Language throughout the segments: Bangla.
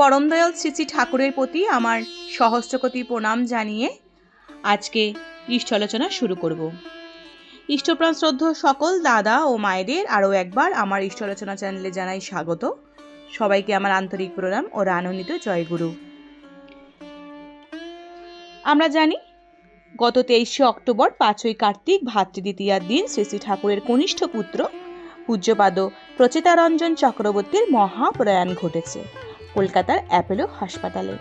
পরমদয়াল শ্রী শ্রী ঠাকুরের প্রতি আমার সহস্রকতি প্রণাম জানিয়ে আজকে ইষ্টালোচনা শুরু করব। ইষ্টপ্রাণ শ্রদ্ধ সকল দাদা ও মায়েদের আরও একবার আমার ইষ্টালোচনা চ্যানেলে জানাই স্বাগত। সবাইকে আমার আন্তরিক প্রণাম ও রানন্দিত জয়গুরু আমরা জানি, গত তেইশে অক্টোবর পাঁচই কার্তিক ভাতৃদ্বিতীয়ার দিন শ্রী শ্রী ঠাকুরের কনিষ্ঠ পুত্র পূজ্যপাদ প্রচেতারঞ্জন চক্রবর্তীর মহাপ্রয়াণ ঘটেছে। কলকাতার অ্যাপেলো হাসপাতালে।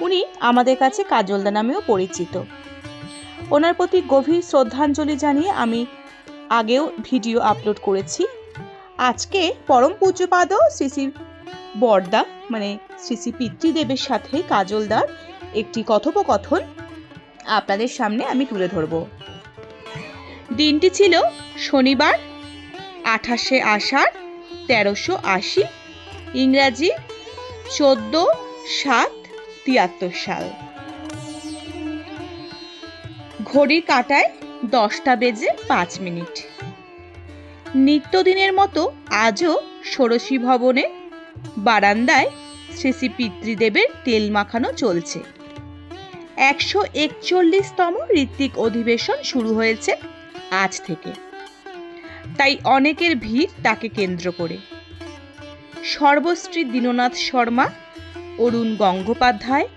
উনি আমাদের কাছে কাজলদা নামেও পরিচিত। ওনার প্রতি গভীর শ্রদ্ধাঞ্জলি জানিয়ে আমি আগেও ভিডিও আপলোড করেছি। আজকে পরম পূজ্যপাদ শ্রী শ্রী বর্দা মানে শ্রী শ্রী পিতৃদেবের সাথে কাজলদার একটি কথোপকথন আপনাদের সামনে আমি তুলে ধরব। দিনটি ছিল শনিবার, আঠাশে আষাঢ়, তেরোশো আশি ইংরাজি চোদ্দ, সাত, তিয়াত্তর সাল। ঘড়ির কাটায় দশটা বেজে পাঁচ মিনিট। নিত্যদিনের মতো আজও ষোড়শী ভবনে বারান্দায় শ্রী শ্রী পিতৃদেবের তেল মাখানো চলছে। একশো একচল্লিশতম ঋত্বিক অধিবেশন শুরু হয়েছে আজ থেকে। তাই অনেকের ভিড় তাকে কেন্দ্র করে। সর্বশ্রী দীননাথ শর্মা, অরুণ গঙ্গোপাধ্যায়,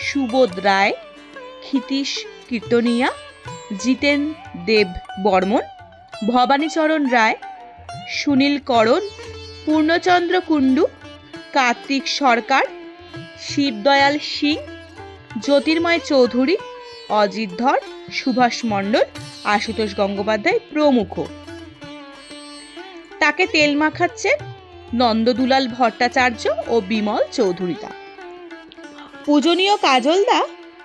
সুবোধ রায়, ক্ষিতীশ কীর্তনিয়া, জিতেন দেব বর্মন, ভবানীচরণ রায়, সুনীল করণ, পূর্ণচন্দ্র কুণ্ডু, কার্তিক সরকার, শিবদয়াল সিং, জ্যোতির্ময় চৌধুরী, অজিত ধর, সুভাষ মণ্ডল, আশুতোষ গঙ্গোপাধ্যায় প্রমুখ। তাকে তেল মাখাচ্ছে নন্দদুলাল ভট্টাচার্য ও বিমল চৌধুরীদা। পূজনীয় কাজলদা,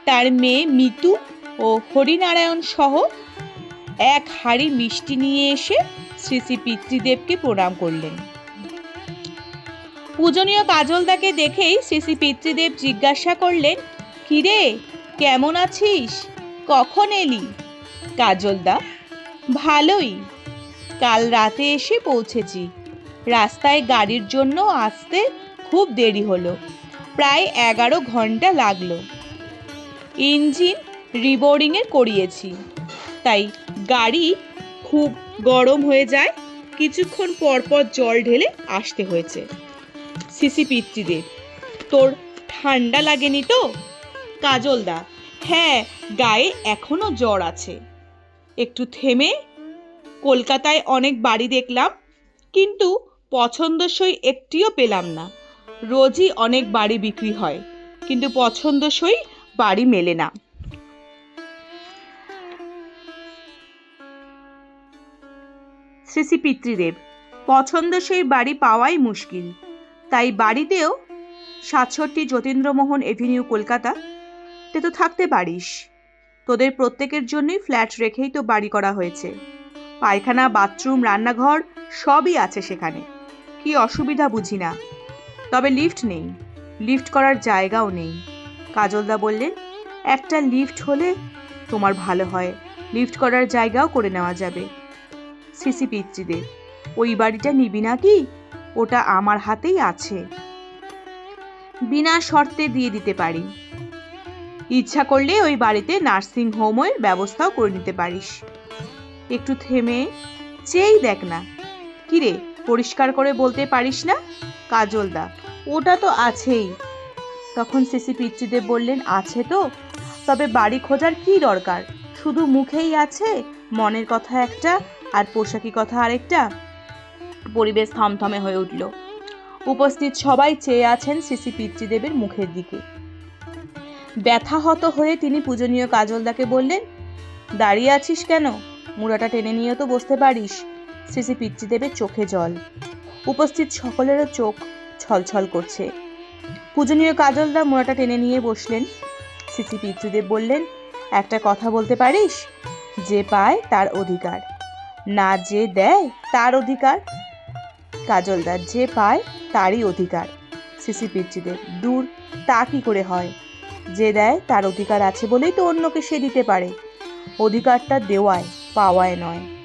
তার মেয়ে মিতু ও হরিনারায়ণ সহ এক হাড়ি মিষ্টি নিয়ে এসে শ্রী শ্রী পিতৃদেবকে প্রণাম করলেন। পূজনীয় কাজলদাকে দেখেই শ্রী শ্রী পিতৃদেব জিজ্ঞাসা করলেন, কিরে, কেমন আছিস? কখন এলি? কাজলদা, ভালোই। কাল রাতে এসে পৌঁছেছি। রাস্তায় গাড়ির জন্য আসতে খুব দেরি হলো। প্রায় এগারো ঘণ্টা লাগল। ইঞ্জিন রিবোর্ডিংয়ের করিয়েছি। তাই গাড়ি খুব গরম হয়ে যায়। কিছুক্ষণ পর পর জল ঢেলে আসতে হয়েছে। সিসি পিতৃদেব তোর ঠান্ডা লাগেনি তো? কাজলদা হ্যাঁ গায়ে এখনও জ্বর আছে। একটু থেমে, কলকাতায় অনেক বাড়ি দেখলাম, কিন্তু পছন্দসই একটিও পেলাম না। রোজই অনেক বাড়ি বিক্রি হয়, কিন্তু পছন্দসই বাড়ি মেলে না। শ্রী শ্রী পিতৃদেব, পছন্দসই বাড়ি পাওয়াই মুশকিল। তাই বাড়িতেও সাতষট্টি যতীন্দ্রমোহন এভিনিউ কলকাতা, তে তো থাকতে পারিস। তোদের প্রত্যেকের জন্যই ফ্ল্যাট রেখেই তো বাড়ি করা হয়েছে। পায়খানা, বাথরুম, রান্নাঘর সবই আছে সেখানে। কি অসুবিধা বুঝি না। তবে লিফট নেই। লিফট করার জায়গাও নেই। কাজলদা বললেন, একটা লিফট হলে তোমার ভালো হয়। লিফট করার জায়গাও করে নেওয়া যাবে। সিসি পিতৃদের, ওই বাড়িটা নিবি নাকি? ওটা আমার হাতেই আছে। বিনা শর্তে দিয়ে দিতে পারি। ইচ্ছা করলে ওই বাড়িতে নার্সিং হোমের ব্যবস্থাও করে নিতে পারিস। একটু থেমে চেয়েই দেখ না। কিরে পরিষ্কার করে বলতে পারিস না? কাজলদা, ওটা তো আছেই। তখন সিসি পিচ্চিদেব বললেন, আছে তো। তবে বাড়ি খোঁজার কি দরকার? শুধু মুখেই আছে, মনের কথা একটা, আর পোশাকি কথা আরেকটা? পরিবেশ থমথমে হয়ে উঠল। উপস্থিত সবাই চেয়ে আছেন সিসি পিতৃদেবের মুখের দিকে। ব্যথাহত হয়ে তিনি পূজনীয় কাজলদাকে বললেন, দাঁড়িয়ে আছিস কেন? মুড়াটা টেনে নিয়ে তো বসতে পারিস। সিসি পিতৃদেবের চোখে জল। উপস্থিত সকলেরও চোখ ছলছল করছে। পূজনীয় কাজলদা মুড়াটা টেনে নিয়ে বসলেন। সিসি পিতৃদেব বললেন, একটা কথা বলতে পারিস? যে পায় তার অধিকার। না যে দেয় তার অধিকার। কাজলদার যে পায় তারই অধিকার। সিসি পিতৃদেব, দূর, তা কি করে হয়? যে দেয় তার অধিকার আছে বলেই তো অন্যকে সে দিতে পারে। অধিকারটা দেওয়ায়, পাওয়ায় নয়।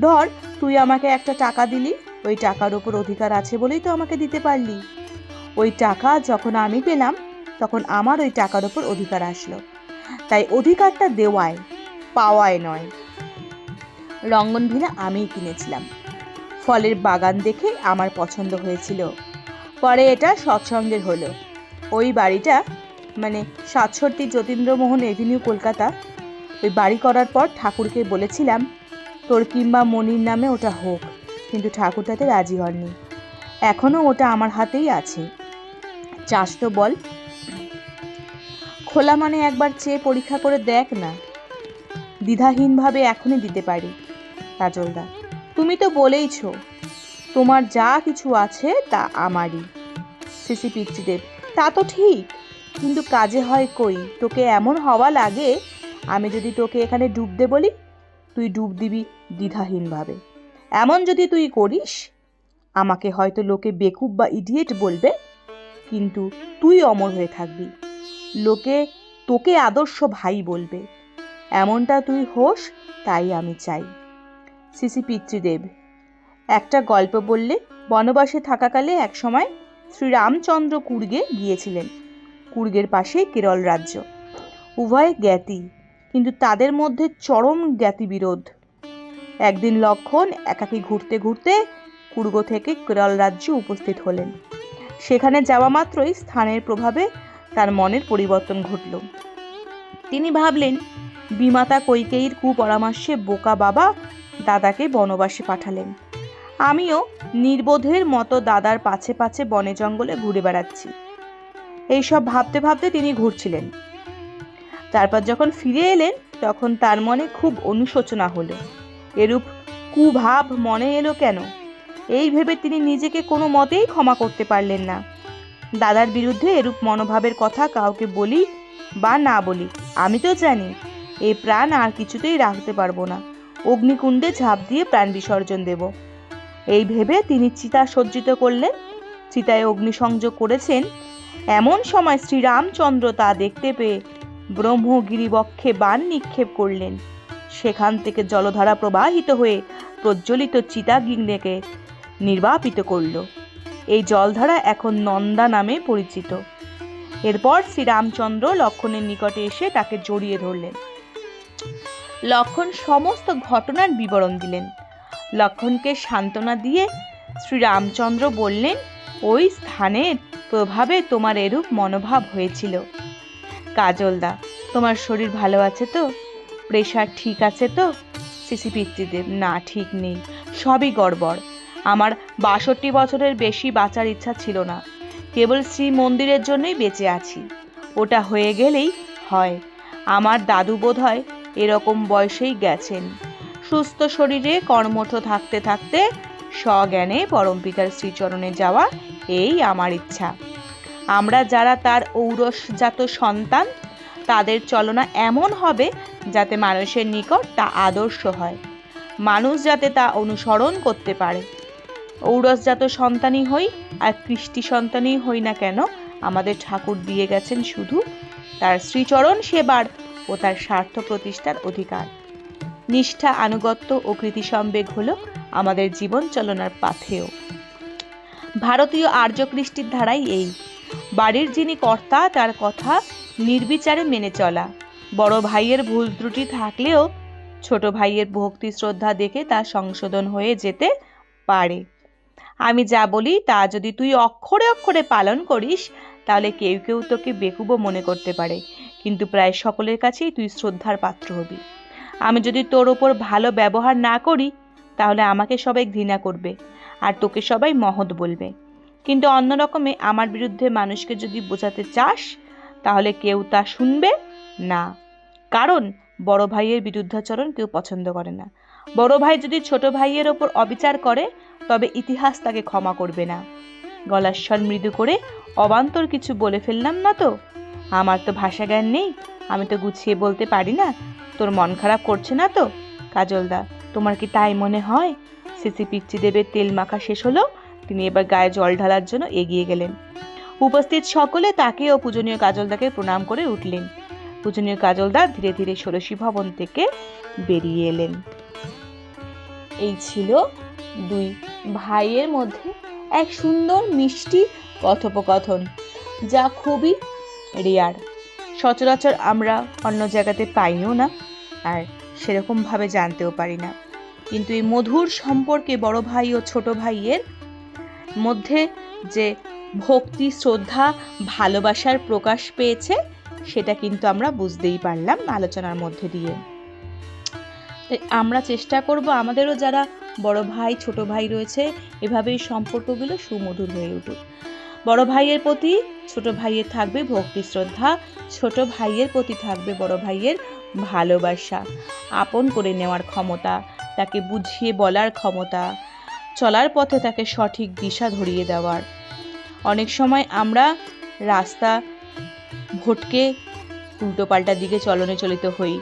ধর, তুই আমাকে একটা টাকা দিলি, ওই টাকার ওপর অধিকার আছে বলেই তো আমাকে দিতে পারলি। ওই টাকা যখন আমি পেলাম, তখন আমার ওই টাকার ওপর অধিকার আসলো। তাই অধিকারটা দেওয়ায়, পাওয়ায় নয়। রঙ্গনভিলা আমিই কিনেছিলাম। ফলের বাগান দেখে আমার পছন্দ হয়েছিল। পরে এটা সৎসঙ্গের হলো। ওই বাড়িটা মানে সাতষট্টি যতীন্দ্রমোহন এভিনিউ কলকাতা, ওই বাড়ি করার পর ঠাকুরকে বলেছিলাম তোর কিংবা মনির নামে ওটা হোক, কিন্তু ঠাকুর তাতে রাজি হননি। এখনও ওটা আমার হাতেই আছে। চাষ তো বল। খোলা মানে একবার চেয়ে পরীক্ষা করে দেখ না। দ্বিধাহীনভাবে এখনই দিতে পারি, কাজলদা। তুমি তো বলেইছ, তোমার যা কিছু আছে তা আমারই। সিসি পিতৃদেব তা তো ঠিক, কিন্তু কাজে হয় কই? তোকে এমন হওয়া লাগে, আমি যদি তোকে এখানে ডুবতে বলি তুই ডুব দিবি দ্বিধাহীনভাবে। এমন যদি তুই করিস, আমাকে হয়তো লোকে বেকুব বা ইডিয়েট বলবে, কিন্তু তুই অমর হয়ে থাকবি। লোকে তোকে আদর্শ ভাই বলবে। এমনটা তুই হোস, তাই আমি চাই। সিসি পিতৃদেব, একটা গল্প বললে বনবাসে থাকাকালে এক সময় শ্রীরামচন্দ্র কুর্গে গিয়েছিলেন। কুর্গের পাশে কেরল রাজ্য। উভয় জ্ঞাতি। কিন্তু তাদের মধ্যে চরম জ্ঞাতিবিরোধ। একদিন লক্ষণ একাকী ঘুরতে ঘুরতে কুর্গ থেকে কেরল রাজ্যে উপস্থিত হলেন। সেখানে যাওয়া মাত্রই স্থানের প্রভাবে তার মনের পরিবর্তন ঘটল। তিনি ভাবলেন, বিমাতা কৈকেয়ীর কুপরামর্শে বোকা বাবা দাদাকে বনবাসে পাঠালেন। আমিও নির্বোধের মতো দাদার পাছে পাছে বনে জঙ্গলে ঘুরে বেড়াচ্ছি। এইসব ভাবতে ভাবতে তিনি ঘুরছিলেন। তারপর যখন ফিরে এলেন, তখন তার মনে খুব অনুশোচনা হলো। এরূপ কুভাব মনে এলো কেন? এই ভেবে তিনি নিজেকে কোনো মতেই ক্ষমা করতে পারলেন না। দাদার বিরুদ্ধে এরূপ মনোভাবের কথা কাউকে বলি বা না বলি, আমি তো জানি এই প্রাণ আর কিছুতেই রাখতে পারব না। অগ্নিকুণ্ডে ঝাঁপ দিয়ে প্রাণ বিসর্জন দেব। এই ভেবে তিনি চিতা সজ্জিত করলেন। চিতায় অগ্নিসংযোগ করেছেন। এমন সময় শ্রীরামচন্দ্র তা দেখতে পেয়ে ব্রহ্মগিরিবক্ষে বান নিক্ষেপ করলেন। সেখান থেকে জলধারা প্রবাহিত হয়ে প্রজ্বলিত চিতাগ্নিকে নির্বাপিত করল। এই জলধারা এখন নন্দা নামে পরিচিত। এরপর শ্রীরামচন্দ্র লক্ষণের নিকটে এসে তাকে জড়িয়ে ধরলেন। লক্ষণ সমস্ত ঘটনার বিবরণ দিলেন। লক্ষণকে সান্ত্বনা দিয়ে শ্রীরামচন্দ্র বললেন, ওই স্থানের প্রভাবে তোমার এরূপ মনোভাব হয়েছিল। কাজলদা, তোমার শরীর ভালো আছে তো? প্রেশার ঠিক আছে তো? সিসি পিতৃদেব, না, ঠিক নেই। সবই গড়বড়। আমার বাষট্টি বছরের বেশি বাঁচার ইচ্ছা ছিল না। কেবল শ্রী মন্দিরের জন্যই বেঁচে আছি। ওটা হয়ে গেলেই হয়। আমার দাদু বোধ হয় এরকম বয়সেই গেছেন। সুস্থ শরীরে কর্মঠ থাকতে থাকতে স্বজ্ঞানে পরমপিতার শ্রীচরণে যাওয়া এই আমার ইচ্ছা। আমরা যারা তার ঔরসজাত সন্তান, তাদের চলনা এমন হবে যাতে মানুষের নিকট তা আদর্শ হয়। মানুষ যাতে তা অনুসরণ করতে পারে। ঔরসজাত সন্তানই হই আর কৃষ্টি সন্তানই হই না কেন, আমাদের ঠাকুর দিয়ে গেছেন শুধু তার শ্রীচরণ সেবার ও তার স্বার্থ প্রতিষ্ঠার অধিকার। নিষ্ঠা, আনুগত্য ও কৃতি সম্বেগ হল আমাদের জীবন চলনার পাথেয়। ভারতীয় আর্য কৃষ্টির ধারাই এই। বাড়ির যিনি কর্তা, তার কথা নির্বিচারে মেনে চলা। বড় ভাইয়ের ভুল ত্রুটি থাকলেও ছোট ভাইয়ের ভক্তি শ্রদ্ধা দেখে তা সংশোধন হয়ে যেতে পারে। আমি যা বলি, তা যদি তুই অক্ষরে অক্ষরে পালন করিস, তাহলে কেউ কেউ তোকে বেকুবও মনে করতে পারে। কিন্তু প্রায় সকলের কাছেই তুই শ্রদ্ধার পাত্র হবি। আমি যদি তোর ওপর ভালো ব্যবহার না করি, তাহলে আমাকে সবাই ঘৃণা করবে, আর তোকে সবাই মহৎ বলবে। কিন্তু অন্য রকমে আমার বিরুদ্ধে মানুষকে যদি বোঝাতে চাস, তাহলে কেউ তা শুনবে না। কারণ বড় ভাইয়ের বিরুদ্ধাচরণ কেউ পছন্দ করে না। বড় ভাই যদি ছোট ভাইয়ের ওপর অবিচার করে, তবে ইতিহাস তাকে ক্ষমা করবে না। গলার স্বর মৃদু করে, অবান্তর কিছু বলে ফেললাম না তো? আমার তো ভাষা জ্ঞান নেই, আমি তো গুছিয়ে বলতে পারি না। তোর মন খারাপ করছে না তো? কাজলদা, তোমার কি তাই মনে হয়? সিসি পিচ্চি দেবের তেল মাখা শেষ হলো? তিনি এবার গায়ে জল ঢালার জন্য এগিয়ে গেলেন। উপস্থিত সকলে তাকে ও পূজনীয় কাজলদাকে প্রণাম করে উঠলেন। পূজনীয় কাজলদা ধীরে ধীরে ষোড়শী ভবন থেকে বেরিয়ে এলেন। এই ছিল দুই ভাইয়ের মধ্যে এক সুন্দর মিষ্টি কথোপকথন, যা খুবই রেয়ার সচরাচর আমরা অন্য জায়গাতে পাইও না, আর সেরকমভাবে জানতেও পারি না। কিন্তু এই মধুর সম্পর্কে বড় ভাই ও ছোট ভাইয়ের মধ্যে যে ভক্তি, শ্রদ্ধা, ভালোবাসার প্রকাশ পেয়েছে, সেটা কিন্তু আমরা বুঝতেই পারলাম আলোচনার মধ্যে দিয়ে। আমরা চেষ্টা করব আমাদেরও যারা বড় ভাই, ছোট ভাই রয়েছে এভাবেই সম্পর্কগুলো সুমধুর হয়ে উঠুক। বড় ভাইয়ের প্রতি, ছোট ভাইয়ের থাকবে ভক্তি, শ্রদ্ধা, ছোট ভাইয়ের প্রতি থাকবে বড় ভাইয়ের ভালোবাসা, আপন করে নেওয়ার ক্ষমতা, তাকে বুঝিয়ে বলার ক্ষমতা চলার পথে তাকে সঠিক দিশা ধরিয়ে দেওয়ার। অনেক সময় আমরা রাস্তা ভটকে উল্টোপাল্টা দিকে চলনে চলিত হই।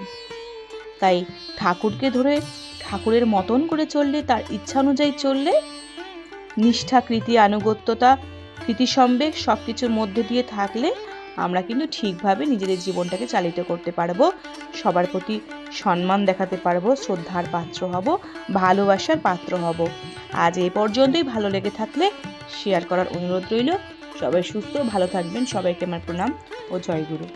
তাই ঠাকুরকে ধরে ঠাকুরের মতন করে চললে, তার ইচ্ছা অনুযায়ী চললে, নিষ্ঠা, কৃতি, আনুগত্যতা, কৃতিসম্বেগ সব কিছুর মধ্যে দিয়ে থাকলে আমরা কিন্তু ঠিকভাবে নিজেদের জীবনটাকে চালিত করতে পারব। সবার প্রতি সম্মান দেখাতে পারব, শ্রদ্ধার পাত্র হব, ভালোবাসার পাত্র হব। আজ এই পর্যন্তই, ভালো লেগে থাকলে শেয়ার করার অনুরোধ রইল। সবাই সুস্থ, ভালো থাকবেন। সবাইকে আমার প্রণাম ও জয় গুরু।